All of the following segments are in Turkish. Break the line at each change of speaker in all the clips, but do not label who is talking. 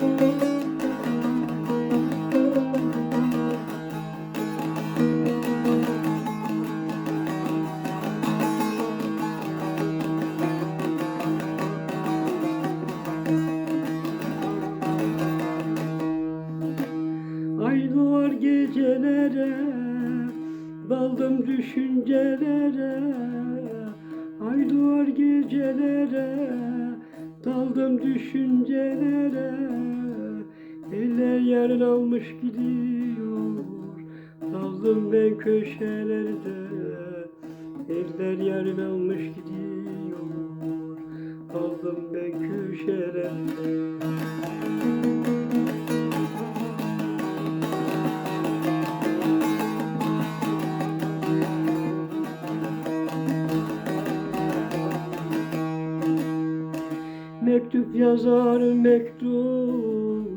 Ay doğar gecelere Daldım düşüncelere. Ay doğar gecelere Daldım düşüncelere Eller yarın almış gidiyor. Daldım ben köşelerde Eller yarın almış gidiyor. Daldım ben köşelerde Mektup yazar mektup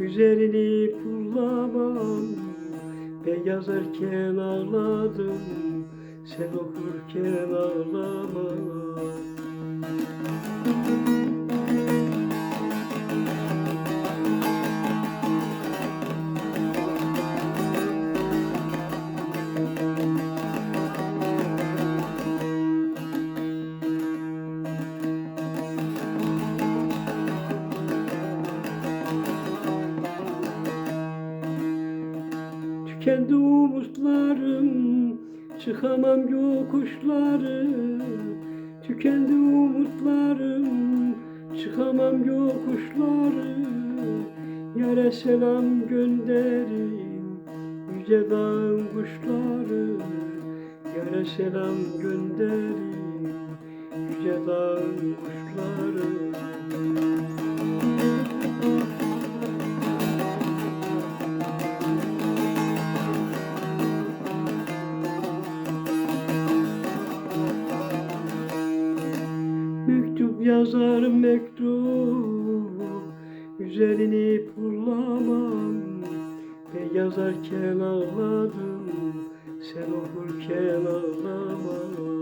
Üzerini kullamam. Ben yazarken ağladım Sen okurken ağlama Tükendi umutlarım Çıkamam yokuşları. Tükendi umutlarım Çıkamam yokuşları. Yare selam gönderin Yüce dağın kuşları. Yare selam gönderin Yüce dağın kuşları yazar mektup Üzerini pullamam Ben yazarken ağladım Sen okurken ağlama